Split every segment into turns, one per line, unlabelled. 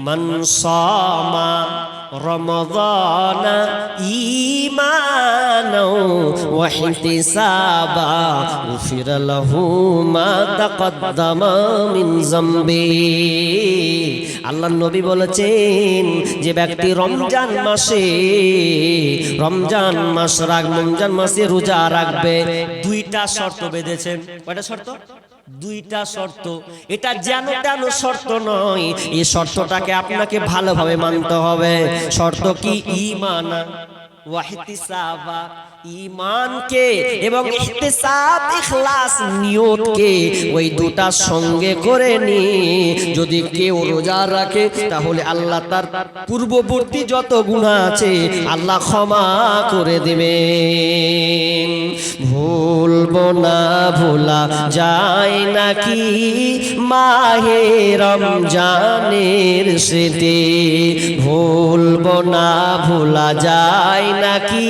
মান সামা رمضان إيمانا واحتسابا غفر له ما تقدم من ذنبه আল্লাহ নবী বলেছেন যে ব্যক্তি রমজান মাসে রমজান মাস রাখ রমজান মাসে রোজা রাখবে দুইটা শর্ত বেঁধেছেন কয়টা শর্ত দুইটা শর্ত। এটা যেন তেন শর্ত নয় এই শর্তটাকে আপনাকে ভালোভাবে মানতে হবে। শর্ত কি? ইমানা ওয়াহতিসাবা ইমানকে এবং ইহতিসাব ইখলাস নিয়তকে ওই দুটা সঙ্গে করে নি যদি কেউ রোজা রাখে তাহলে আল্লাহ তার পূর্ববর্তী যত গুনাহ আছে আল্লাহ ক্ষমা করে দিবেন। ভুলবো না ভোলা যায় নাকি মাহে রমজানের স্মৃতি? ভুলবো না ভোলা যায় নাকি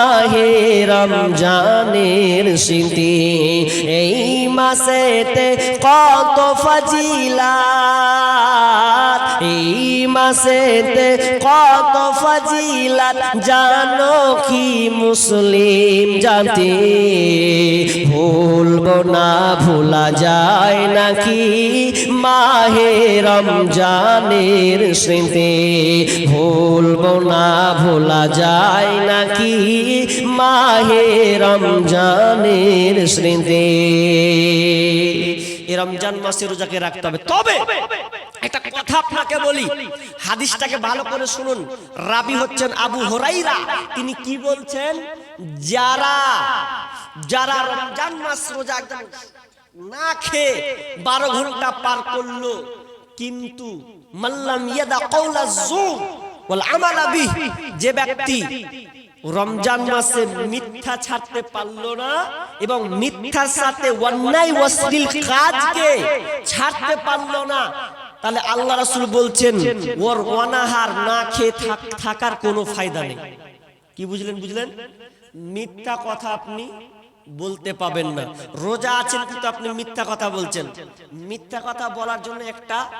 মাহে রমজানের স্মৃতি। এই মাসেতে কত ফজিলাত। এই মাসেতে কত ফজিলাত, জানো কি মুসলিম জাতি? ভুলব না, ভোলা যায় নাকি মাহে রমজানের স্মৃতি? ভুলব না, ভোলা যায় নাকি মাহে রমজানের স্মৃতি। এই রমজান মাসে রোজাকে রাখতে হবে। তবে একটা কথা আপনাকে বলি, হাদিসটাকে ভালো করে শুনুন। রাবি হচ্ছেন আবু হরাইরা। তিনি কি বলছেন? যারা যারা রমজান মাস রোজা না খেয়ে বারো ঘণ্টা পার করল, কিন্তু মাল্লাম ইয়াদা কওলা জুর ওয়াল আমালা যে ব্যক্তি রমজান মাসে মিথ্যা ছাড়তে পারল না এবং মিথ্যার সাথে অন্যায় অশ্লীল কাজকে ছাড়তে পারল না। তাহলে আল্লাহ রাসূল বলছেন ওর অনাহার না খেয়ে থাক- থাকার কোনো ফায়দা নেই। কি বুঝলেন বুঝলেন? মিথ্যা কথা আপনি বলতে পাবেন না। রোজা আছেন কিন্তু আপনি মিথ্যা কথা বলছেন। মিথ্যা কথা বলার জন্য একটা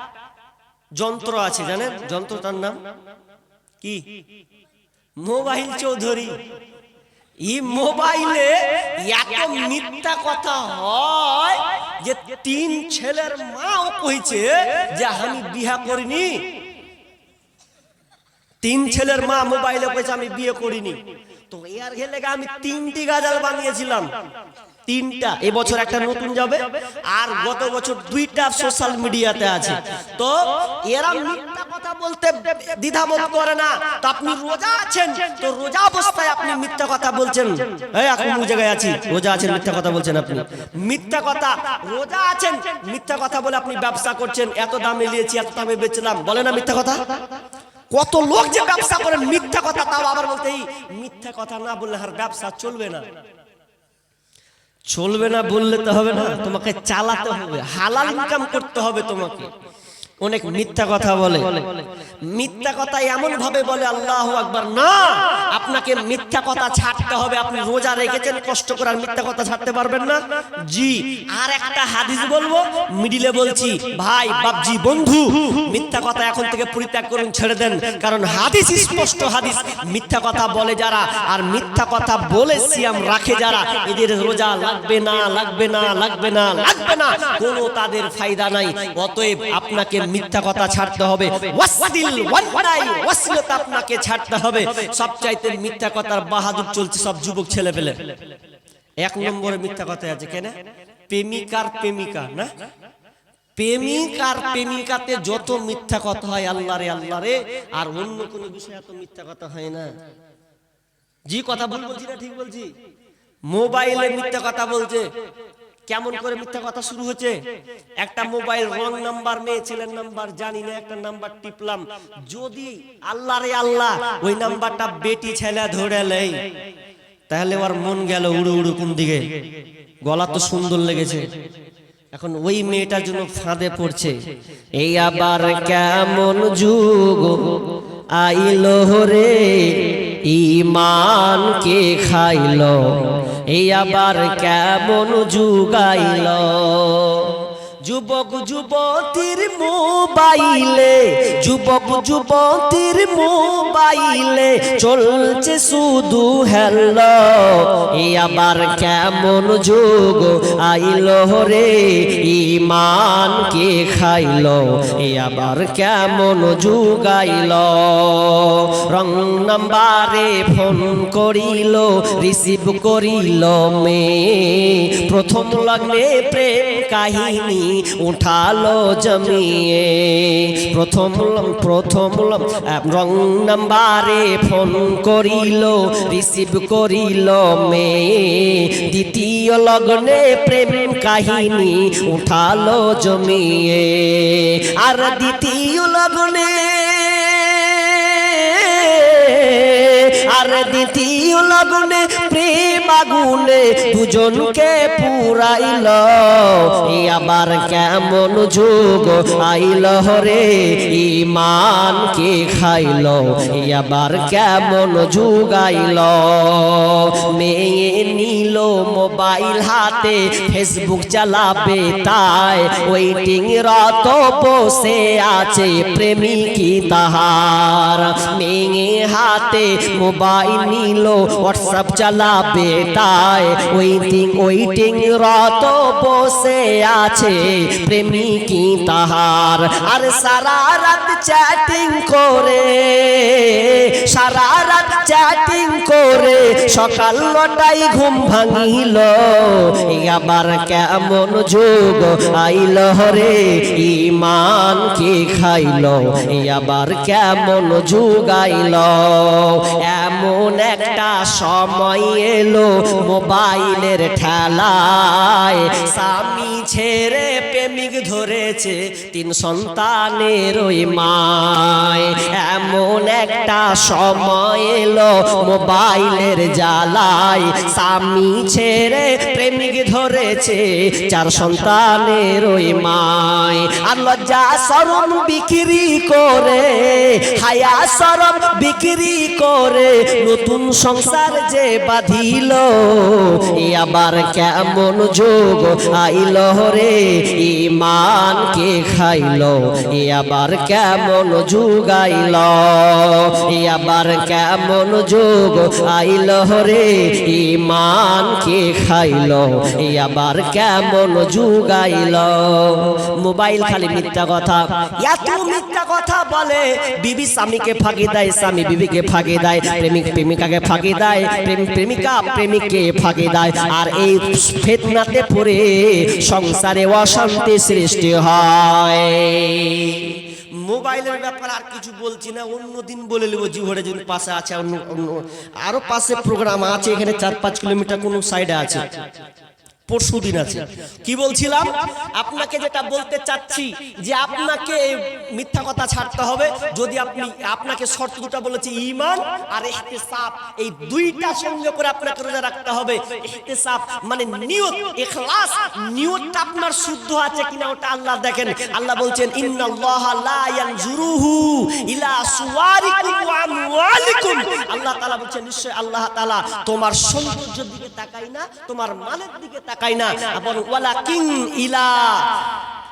যন্ত্র আছে জানেন? যন্ত্রটার নাম কি? মোবাইল চৌধুরী। এই মোবাইলে এত মিথ্যা কথা হয় যে তিন ছেলের মাও কইছে যে আমি বিয়া করিনি। তিন ছেলের মা মোবাইলে কইছে আমি বিয়ে করিনি। তো এর ঘেলে আমি তিনটি গাজাল বানিয়েছিলাম। তিনটা, এবছর একটা নতুন যাবে, আর গত বছর দুইটা সোশ্যাল মিডিয়াতে আছে। তো এরা মিথ্যা কথা বলতে দ্বিধাবোধ করে না। তো আপনি রোজা আছেন, তো রোজা অবস্থায় আপনি মিথ্যা কথা বলছেন। এই, এখন কোন জায়গায় আছি। রোজা আছেন, মিথ্যা কথা বলছেন আপনি। মিথ্যা কথা, রোজা আছেন, মিথ্যা কথা বলে আপনি ব্যবসা করছেন। এত দামে নিয়েছি এত দামে বেচলাম। বলে না মিথ্যা কথা? কত লোক যে ব্যবসা করেন মিথ্যা কথা, তাও আবার বলতে মিথ্যা কথা না বললে আর ব্যবসা চলবে না। চলবে না বললে তো হবে না তোমাকে চালাতে হবে হালাল ইনকাম করতে হবে তোমাকে। অনেক মিথ্যা কথা বলে। মিথ্যা কথা এমন ভাবে বলে, আল্লাহ আকবার। না, আপনাকে মিথ্যা কথা ছাড়তে হবে। আপনি রোজা রেখেছেন, কষ্ট করে আর মিথ্যা কথা ছাড়তে পারবেন না। জি, আর একটা হাদিস বলব, মিডিলে বলছি, ভাই, বাপজি, বন্ধু, মিথ্যা কথা এখন থেকে পরিত্যাগ করুন, ছেড়ে দেন। কারণ হাদিস স্পষ্ট হাদিস, মিথ্যা কথা বলে যারা, আর মিথ্যা কথা বলে সিয়াম রাখে যারা, এদের রোজা লাগবে না লাগবে না লাগবে না লাগবে না। কোনো তাদের ফায়দা নাই। অতএব আপনাকে মিথ্যা কথা ছাড়তে হবে। আপনাকে ছাড়তে হবে। সবচাইতে মিথ্যা কথার বাহাদুর চলছে সব যুবক ছেলে পেলে এক নম্বরে মিথ্যা কথা আছে কেন প্রেমিকার প্রেমিকা, না? প্রেমিকাতে যত মিথ্যা কথা হয় আর অন্য কোনো বিষয়ে এত মিথ্যা কথা হয় না। জি, কথা বলছি না, ঠিক বলছি? মোবাইলে মিথ্যা কথা বলছে। কেমন করে মিথ্যা কথা শুরু হচ্ছে একটা মোবাইল রং নাম্বার মেয়ে ছেলের নাম্বার জানি না, একটা নাম্বার টিপলাম। যদি আল্লাহ রে আল্লাহ, ওই নাম্বারটা বেটি ছেলে ধরে লেই তাহলে ওর মন গেল উড়ু উড়ু কোন দিকে? গলা তো সুন্দর লেগেছে। এখন ওই মেয়েটার জন্য ফাঁদে পড়ছে। এই আবার কেমন যুগ আইলো রে ইমান কে খাইল? এই আবার কেমন যুগ আইল যুবক যুবতীর মোবাইলে, যুবক যুবতীর মোবাইলে চলছে শুধু হ্যালো। এ আবার কেমন যুগ আইল রে, ইমান কে খাইল? এ আবার কেমন যুগ আইলো? রং নাম্বারে ফোন করিল, রিসিভ করিল মে প্রথম লগ্নে প্রেম কাহিনী উঠালো জমিয়ে। প্রথম প্রথম রং নাম্বারে ফোন করিল, রিসিভ করিল মে দ্বিতীয় লগ্নে প্রেম কাহিনী উঠালো জমিয়ে। আর দ্বিতীয় লগ্নে, আর দ্বিতীয় লগ্নে প্রেম আগুনে দুজনকে পুরাইল। আবার কেমন যুগ আইল রে ইমান কে খাইল? আবার কেমন যুগ আইল? মেয়ে নিল মোবাইল হাতে, ফেসবুক চালাবে তাই। ওয়েটিং রত বসে আছে প্রেমিকি তাহার। মেয়ে হাতে মোবাইল নিল, হোয়াটসঅ্যাপ চালাবে তাই ওয়েটিং ওয়েটিং রত বসে আছে। প্রেমিকি তাহার। আর সারা রাত চ্যাটিং করে। সারা চ্যাটিং করে সকাল নটাই ঘুম ভাঙিল। আবার কেমন যোগ আইল রে ইমান কে খাইল? আবার কেমন যুগ আইল? এমন একটা সময় এলো মোবাইলের ঠেলায়। স্বামী ছেড়ে প্রেমিক ধরেছে তিন সন্তানের ওই মায়। এমন একটা সময় এলো মোবাইলের জ্বালায়। স্বামী ছেড়ে প্রেমিক ধরেছে চার সন্তানের ওই মায়। আর লজ্জা সরম বিক্রি করে, হায়া সরম বিক্রি করে, নতুন সংসার যে বাঁধিল, এ আবার কেমন যোগ আইল রে? ইমান কে খাইল, এ আবার কেমন যুগ আইল? এ আবার কেমন যোগ? আইল রে ইমান কে খাইল? এ আবার কেমন যুগ আইল? মোবাইল খালি মিথ্যা কথা। এত মিথ্যা কথা বলে। বিবি স্বামীকে ফাঁকি দেয়, স্বামী বিবিকে ফাঁকি দেয়, প্রেমিক প্রেমিকাকে ফাঁকি দেয়, প্রেম প্রেমিকা প্রেমিককে ফাঁকি দেয়। আর এই ফেতনাতে পড়ে সংসারে অশান্তি সৃষ্টি হয়। মোবাইলের ব্যাপারে আর কিছু বলছি না, অন্য দিন বলে নেব জিভরে যদি পাশে আছে, অন্য অন্য আরও পাশে প্রোগ্রাম আছে, এখানে চার পাঁচ কিলোমিটার কোনো সাইডে আছে। পরশু দিন আছে। কি বলছিলাম? আপনাকে যেটা বলতে চাচ্ছি যে আপনাকে মিথ্যা কথা ছাড়তে হবে যদি আপনি আপনাকে শর্ত দুটা বলেছে ইমান আর ইহতিসাব। এই দুইটা সঙ্গে করে আপনাকে রোজা রাখতে হবে। ইহতিসাব মানে নিয়ত, ইখলাস। নিয়তটা আপনার শুদ্ধ আছে কিনা ওটা আল্লাহ দেখেন। আল্লাহ বলছেন, ইন্নাল্লাহ লা ইয়ানজুরুহু ইলা সুওয়ারিকুম ওয়া আমওয়ালিকুম। আল্লাহ তাআলা বলছেন, নিশ্চয় আল্লাহ তাআলা তোমার সৌন্দর্যের দিকে তাকাই না, তোমার মালের দিকে তাকাই না। বরং ওয়ালাকিন ইলা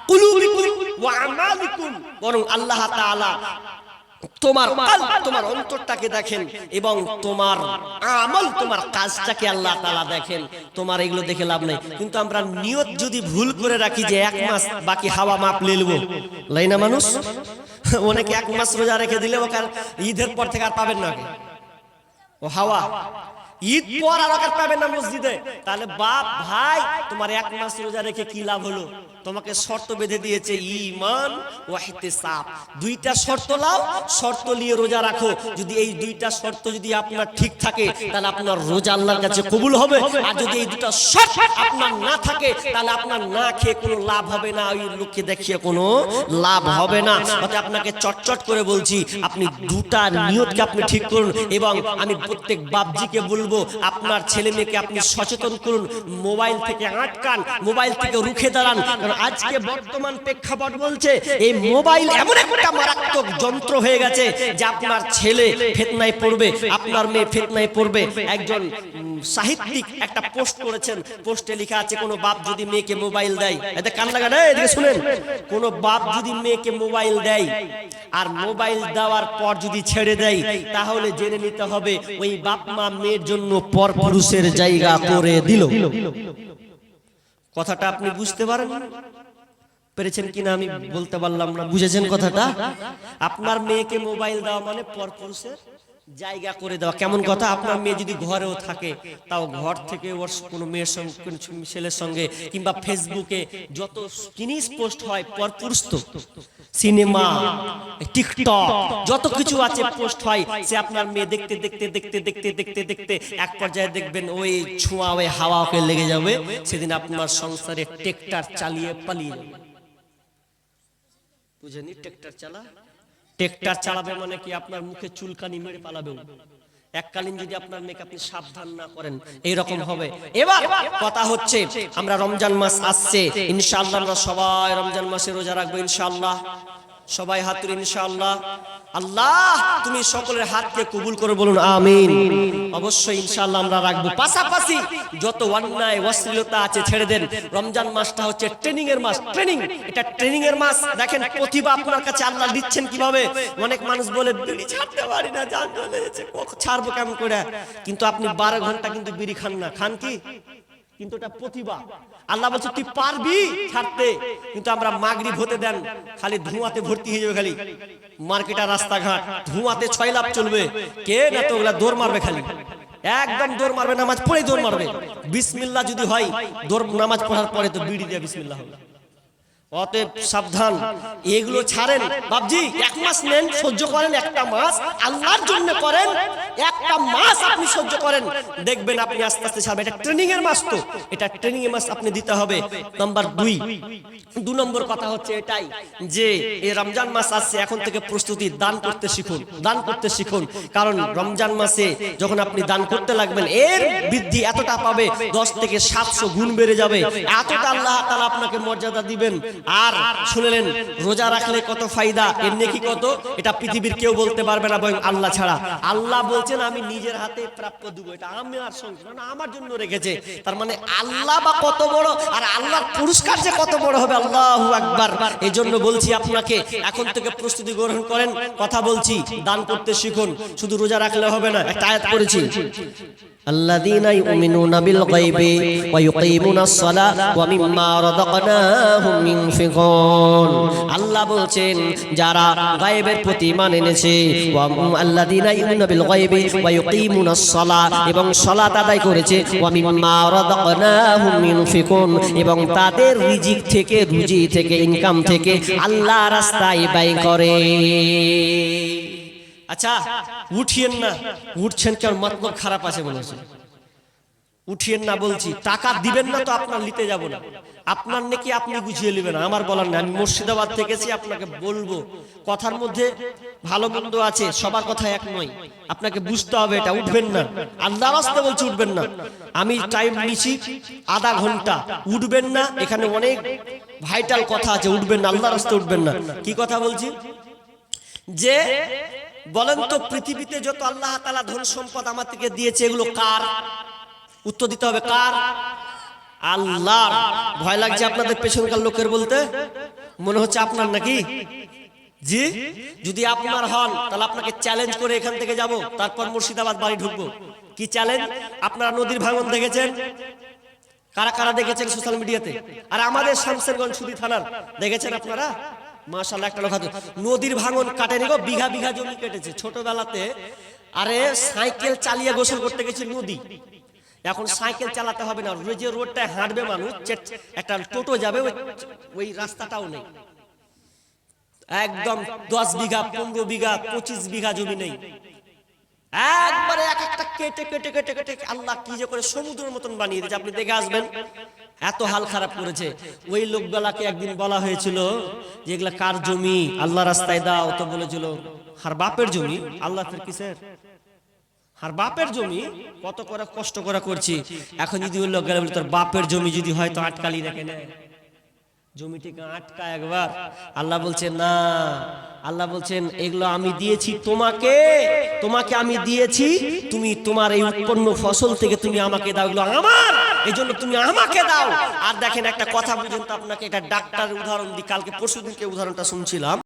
কুলুবিকুম ওয়া আমালিকুম। বরং আল্লাহ তাআলা তোমার তোমার অন্তরটাকে দেখেন এবং তোমার আমল তোমার কাজটাকে আল্লাহ তাআলা দেখেন। তোমার এগুলো দেখে লাভ নেই। কিন্তু আমরা নিয়ত যদি ভুল করে রাখি যে এক মাস বাকি হাওয়া মাপ লেলবো লাই না মানুষ? অনেকে এক মাস রোজা রেখে দিলে ওকে ঈদের পর থেকে আর পাবেন না ও হাওয়া। ঈদ পর আর পাবে না মসজিদে। তাহলে বাপ, ভাই, তোমার এক মাস রোজা রেখে কি লাভ হলো? তোমাকে শর্ত বেঁধে দিয়েছে ইমান ও ইহতিসাব। দুইটা শর্ত লাও শর্ত নিয়ে রোজা রাখো। যদি এই দুইটা শর্ত যদি আপনার ঠিক থাকে, তাহলে আপনার রোজা আল্লাহর কাছে কবুল হবে। আর যদি এই দুটা শর্ত আপনার না থাকে, তাহলে আপনার না খেয়ে কোনো লাভ হবে না। ওই লোককে দেখিয়ে কোনো লাভ হবে না। অতএব আপনাকে চটচট করে বলছি, আপনি দুটা নিয়তকে আপনি ঠিক করুন এবং আমি প্রত্যেক বাপজিকে বলব, আপনার ছেলে মেয়েকে আপনি সচেতন করুন, মোবাইল থেকে আটকান, মোবাইল থেকে রুখে দাঁড়ান। কারণ আজকে বর্তমান প্রেক্ষাপট বলছে এই মোবাইল এমন একটা মারাত্মক যন্ত্র হয়ে গেছে যে আপনার ছেলে ফেতনায় পড়বে আপনার মেয়ে ফেতনায় পড়বে। একজন সাহিত্যিক একটা পোস্ট করেছেন পোস্টে লেখা আছে কোনো বাপ যদি মেয়েকে মোবাইল দেয় এতে কান লাগা না এদিকে শুনেন কোনো বাপ যদি মেয়েকে মোবাইল দেয় আর মোবাইল দেওয়ার পর যদি ছেড়ে দেয় তাহলে জেনে নিতে হবে ওই বাপ মা মেয়ের জন্য পর পুরুষের জায়গা করে দিল। কথাটা আপনি বুঝতে পারেন পেরেছেন কিনা আমি বলতে পারলাম না, বুঝেছেন কথাটা? আপনার মেয়েকে মোবাইল দেওয়া মানে পরপুরুষের জায়গা করে দেওয়া। কেমন কথা? আপনার মেয়ে যদি ঘরেও থাকে, তাও ঘর থেকে ওর কোনো মেয়ের সঙ্গে, কোনো ছেলের সঙ্গে কিংবা ফেসবুকে যত জিনিস পোস্ট হয় পরপুরুষ তো সিনেমা টিকটক যত কিছু আছে পোস্ট হয়, সে আপনার মেয়ে দেখতে দেখতে দেখতে দেখতে দেখতে দেখতে এক পর্যায়ে দেখবেন ওই ছোঁয়া, ওই হাওয়া ওকে লেগে যাবে। সেদিন আপনার সংসারে টেক্টার চালিয়ে পালিয়ে যাবে। বুঝেনি ট্রেক্টর চালা? ট্রেক্টর চালাবে মানে কি আপনার মুখে চুলকানি মেরে পালাবে। এককালীন যদি আপনার মেয়েকে আপনি সাবধান না করেন, এইরকম হবে এবার কথা হচ্ছে, আমরা রমজান মাস আসছে, ইনশাআল্লাহ আমরা সবাই রমজান মাসে রোজা রাখব, ইনশাআল্লাহ সবাই হাত তুলে ইনশাআল্লাহ। আল্লাহ, তুমি সকলের হাতকে কবুল করে বলুন, আমিন। অবশ্যই ইনশাআল্লাহ আমরা রাখব। পাশাপাশি যত অন্যায়, অশ্লীলতা আছে, ছেড়ে দেন। রমজান মাসটা হচ্ছে ট্রেনিং এর মাস। ট্রেনিং, এটা ট্রেনিং এর মাস। দেখেন, প্রতিভা আপনার কাছে আল্লাহ দিচ্ছেন কীভাবে? অনেক মানুষ বলে, বিড়ি ছাড়তে পারি না জান চলে গেছে ছাড়বো কেমন করে? কিন্তু আপনি বারো ঘণ্টা কিন্তু বিড়ি খান না। খান কি? কিন্তু এটা প্রতিভা। আল্লাহ বলছে, তুই পারবি ছাড়তে, কিন্তু আমরা মাগরি হতে দেন, খালি ধোঁয়াতে ভর্তি হয়ে যাবে খালি। মার্কেট রাস্তাঘাট, ধোঁয়াতে ছয় লাভ চলবে। কে না তো ওগুলা দৌড় মারবে খালি? একদম দৌড় মারবে, নামাজ পড়েই দৌড় মারবে। বিসমিল্লাহ যদি হয়, দৌড়, নামাজ পড়ার পরে তো বিড়ি দিয়ে বিসমিল্লাহ হবে। অতএব সাবধান, এগুলো ছাড়েন। বাবজি এক মাস নেন, সহ্য করেন, একটা মাস আল্লাহর জন্য করেন একটা মাস আপনি সহ্য করেন। দেখবেন আপনি আস্তে আস্তে ছাড়বেন এটা ট্রেনিং এর মাস তো। এটা ট্রেনিং এর মাস আপনি দিতে হবে। নাম্বার দুই। দু নম্বর কথা হচ্ছে এটাই যে, এই রমজান মাস আসছে, এখন থেকে প্রস্তুতি, দান করতে শিখুন। দান করতে শিখুন। কারণ রমজান মাসে যখন আপনি দান করতে লাগবেন, এর বৃদ্ধি এতটা পাবে, দশ থেকে সাতশো গুণ বেড়ে যাবে। এতটা আল্লাহ তাআলা আপনাকে মর্যাদা দিবেন। আর শুনলেন, রোজা রাখলে কত ফায়দা, এর নেকি কত? এটা পৃথিবীর কেউ বলতে পারবে না, বরং আল্লাহ ছাড়া। আল্লাহ বলছেন আমি নিজের হাতে প্রাপ্য দেবো এটা আমি আর সংশোধন মানে আমার জন্য রেখেছে। তার মানে আল্লাহ বা কত বড় আর আল্লাহর পুরস্কার যে কত বড় হবে আল্লাহ একবার এই জন্য বলছি আপনাকে এখন থেকে প্রস্তুতি গ্রহণ করেন কথা বলছি দান করতে শিখুন শুধু রোজা রাখলে হবে না একটা আয়াত করেছি الذين يؤمنون بالغيب ويقيمون الصلاة ومما رزقناهم ينفقون আল্লাহ বলছেন যারা গায়েবের প্রতি ঈমান এনেছে ওয়া আল্লাযীনা ইউমিনুনা বিল এবং সালাত আদায় করেছে। এবং তাদের রিজিক থেকে, রুজি থেকে ইনকাম থেকে আল্লাহ রাস্তায় ব্যয় করে। আচ্ছা উঠিয়েন না, উঠছেন কেন মতলব খারাপ আছে মনে উঠিয়েন না বলছি, টাকা দিবেন না তো আপনার নিতে যাব না। আপনার নাকি আপনি বুঝিয়ে নেবেন, আমার বলার না আমি মুর্শিদাবাদ থেকেছি, আপনাকে বলব, কথার মধ্যে ভালো মন্দ আছে, সবার কথা এক নয়। আপনাকে বুঝতে হবে এটা, উঠবেন না। আল্লাহ রাস্তা বলছি, উঠবেন না। আমি টাইম নিছি আধা ঘণ্টা, উঠবেন না, এখানে অনেক ভাইটাল কথা আছে, উঠবেন না আল্লাহ রাস্তা উঠবেন না। কি কথা বলছি? যে বলেন তো, পৃথিবীতে যত আল্লাহ তালা ধন সম্পদ আমার থেকে দিয়েছে, এগুলো কার? উত্তর দিতে হবে কার? আল্লাহ ভয় লাগছে আপনাদের পেছনকার লোকের বলতে? মনে হচ্ছে আপনার নাকি? জি? যদি আপনার হন, তাহলে আপনাকে চ্যালেঞ্জ করে এখান থেকে যাব, তারপর মুর্শিদাবাদ বাড়ি ঢুকবো। কি চ্যালেঞ্জ আপনারা নদীর ভাঙন দেখেছেন? কারা কারা দেখেছেন সোশ্যাল মিডিয়াতে আর আমাদের শামসেরগঞ্জ সুদি থানার, দেখেছেন আপনারা? মাশাল্লাহ একটা লোক নদীর ভাঙন কাটেনি গো, বিঘা বিঘা জমি কেটেছে। ছোটবেলাতে, আরে সাইকেল চালিয়ে গোসল করতে গেছি নদী। এখন সাইকেল চালাতে হবে না। ওই যে রোডটায় হাঁটবে মানুষ একটা টোটো যাবে ওই- ওই রাস্তাটাও নেই। একদম দশ বিঘা পনেরো বিঘা পঁচিশ বিঘা জমি নেই। একবারে এক একটা কেটে কেটে কেটে কেটে আল্লাহ কি যে করে সমুদ্রের মতন বানিয়ে দিয়েছে। আপনি দেখে আসবেন এত হাল খারাপ করেছে। ওই লোকগুলাকে একদিন বলা হয়েছিল যে এগুলা কার জমি? আল্লাহ রাস্তায় দাও তো বলেছিল হার বাপের জমি? আল্লাহ কিসের? আর বাপের জমি কত করে কষ্ট করে করছি। এখন যদি ওই লোক গেলে তোর বাপের জমি যদি হয় তো আটকালি রেখে নেয় জমিটিকে আটকা একবার। আল্লাহ বলছে না। আল্লাহ বলছেন, এগুলো আমি দিয়েছি তোমাকে। তোমাকে আমি দিয়েছি। তুমি তোমার এই উৎপন্ন ফসল থেকে তুমি আমাকে দাও। এগুলো আমার। এই জন্য তুমি আমাকে দাও। আর দেখেন একটা কথা বুঝুন তো আপনাকে একটা ডাক্তার উদাহরণ দিই কালকে পরশু দিনকে উদাহরণটা শুনছিলাম।